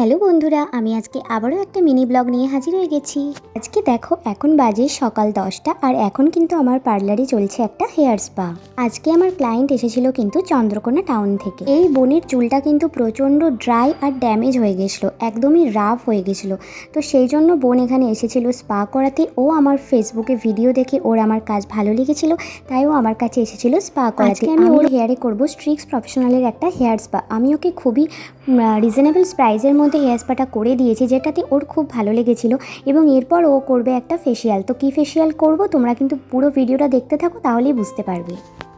Hello বন্ধুরা আমি আজকে আবারও একটা মিনি ব্লগ নিয়ে হাজির হয়ে গেছি। আজকে দেখো এখন বাজে সকাল দশটা আর এখন কিন্তু আমার পার্লারে চলছে একটা হেয়ার স্পা। আজকে আমার ক্লায়েন্ট এসেছিল কিন্তু চন্দ্রকোনা টাউন থেকে। এই বোনের চুলটা কিন্তু প্রচণ্ড ড্রাই আর ড্যামেজ হয়ে গেছিল একদমই রাফ হয়ে গেছিল। তো সেই জন্য বোন এখানে এসেছিল স্পা করাতে। ও আমার ফেসবুকে ভিডিও দেখে ওর আমার কাজ ভালো লেগেছিল তাই ও আমার কাছে এসেছিল স্পা করাতে। আমি ওর হেয়ারে করব স্ট্রিক্স প্রফেশনালের একটা হেয়ার স্পা আমি ওকে খুবই রিজনেবল প্রাইসের মধ্যে হেয়ার স্পাটা করে দিয়েছি, যেটাতে ওর খুব ভালো লেগেছিল এবং এরপর ও করবে একটা ফেসিয়াল তো কী ফেসিয়াল করব? তোমরা কিন্তু পুরো ভিডিওটা দেখতে থাকো, তাহলেই বুঝতে পারবে।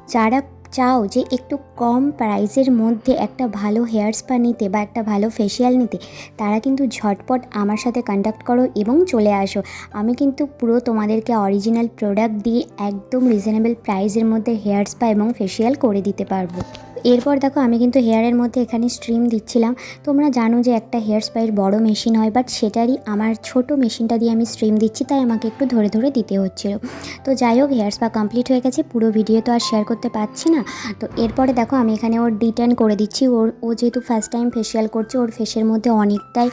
যারা চাও যে একটু কম প্রাইসের মধ্যে একটা ভালো হেয়ার স্পা নিতে বা একটা ভালো ফেসিয়াল নিতে, তারা কিন্তু ঝটপট আমার সাথে কন্ট্যাক্ট করো এবং চলে আসো। আমি কিন্তু পুরো তোমাদেরকে অরিজিনাল প্রোডাক্ট দিয়ে একদম রিজনেবল প্রাইসের মধ্যে হেয়ার স্পা এবং ফেসিয়াল করে দিতে পারব। এরপর দেখো আমি কিন্তু হেয়ারের মধ্যে এখানে স্ট্রিম দিচ্ছিলাম। তোমরা জানো যে একটা হেয়ার স্পাইয়ের বড় মেশিন হয় বাট সেটারই আমার ছোট মেশিনটা দিয়ে আমি স্ট্রিম দিচ্ছি তাই আমাকে একটু ধরে ধরে দিতে হচ্ছিল। তো যাই হোক হেয়ার স্পা কমপ্লিট হয়ে গেছে পুরো ভিডিও তো আর শেয়ার করতে পারছি না। তো এরপরে দেখো আমি এখানে ওর ডিটেন করে দিচ্ছি ওর ও যেহেতু ফার্স্ট টাইম ফেসিয়াল করছে ওর ফেসের মধ্যে অনেকটাই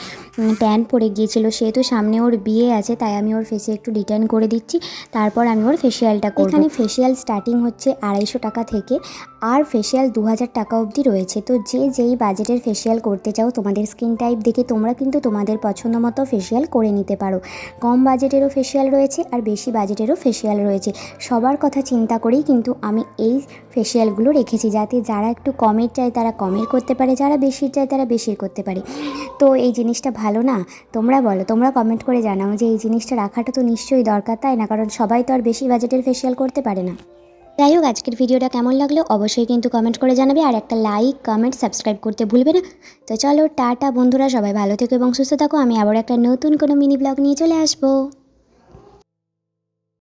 ট্যান পড়ে গিয়েছিল সেহেতু সামনে ওর বিয়ে আছে তাই আমি ওর ফেসে একটু ডিটেন করে দিচ্ছি তারপর আমি ওর ফেসিয়ালটা করব। এখানে ফেসিয়াল স্টার্টিং হচ্ছে আড়াইশো টাকা থেকে আর ফেসিয়াল দু হাজার হাজার টাকা অবধি রয়েছে। তো যে যেই বাজেটের ফেসিয়াল করতে চাও, তোমাদের স্কিন টাইপ দেখে তোমরা কিন্তু তোমাদের পছন্দ মতো ফেসিয়াল করে নিতে পারো। কম বাজেটেরও ফেসিয়াল রয়েছে আর বেশি বাজেটেরও ফেসিয়াল রয়েছে। সবার কথা চিন্তা করেই কিন্তু আমি এই ফেসিয়ালগুলো রেখেছি যাতে যারা একটু কমের চায় তারা কমের করতে পারে, যারা বেশির চায় তারা বেশির করতে পারে। তো এই জিনিসটা ভালো না? তোমরা বলো, তোমরা কমেন্ট করে জানাও যে এই জিনিসটা রাখাটা তো নিশ্চয়ই দরকার, তাই না? কারণ সবাই তো আর বেশি বাজেটের ফেসিয়াল করতে পারে না। যাই হোক, আজকের ভিডিওটা কেমন লাগল অবশ্যই কিন্তু কমেন্ট করে জানাবে আর একটা লাইক কমেন্ট সাবস্ক্রাইব করতে ভুলবে না। তো চলো, টাটা বন্ধুরা, সবাই ভালো থেকো এবং সুস্থ থাকো। আমি আবার একটা নতুন কোনো মিনি ব্লগ নিয়ে চলে আসব।